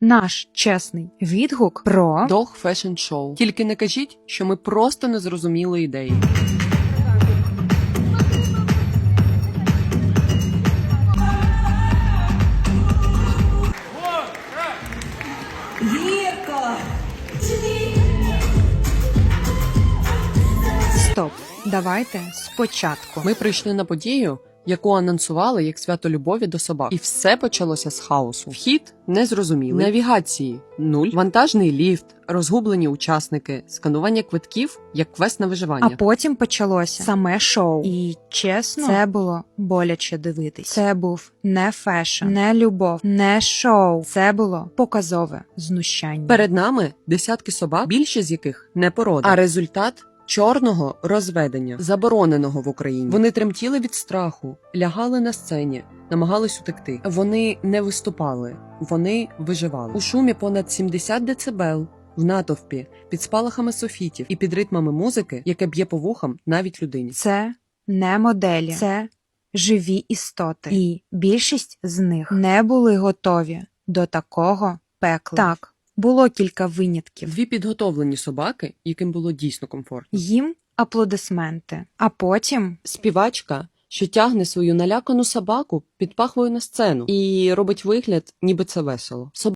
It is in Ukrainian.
наш чесний відгук про Дог фешн шоу. Тільки не кажіть, що ми просто не зрозуміли ідеї. Стоп. Давайте спочатку. Ми прийшли на подію, яку анонсували як свято любові до собак, і все почалося з хаосу. Вхід незрозумілий. навігації нуль, вантажний ліфт, розгублені учасники, сканування квитків як квест на виживання. А потім почалося саме шоу. І чесно, це було боляче дивитись. Це був не фешн, не любов, не шоу. Це було показове знущання. Перед нами десятки собак, більшість з яких не порода, а результат чорного розведення, забороненого в Україні. Вони тремтіли від страху, лягали на сцені, намагались утекти. Вони не виступали, вони виживали. У шумі понад 70 децибел. В натовпі під спалахами софітів і під ритмами музики, яке б'є по вухам навіть людині. Це не моделі, це живі істоти. І більшість з них не були готові до такого пекла. Так, було кілька винятків. Дві підготовлені собаки, яким було дійсно комфортно. Їм аплодисменти. А потім Співачка, що тягне свою налякану собаку під пахвою на сцену і робить вигляд, ніби це весело.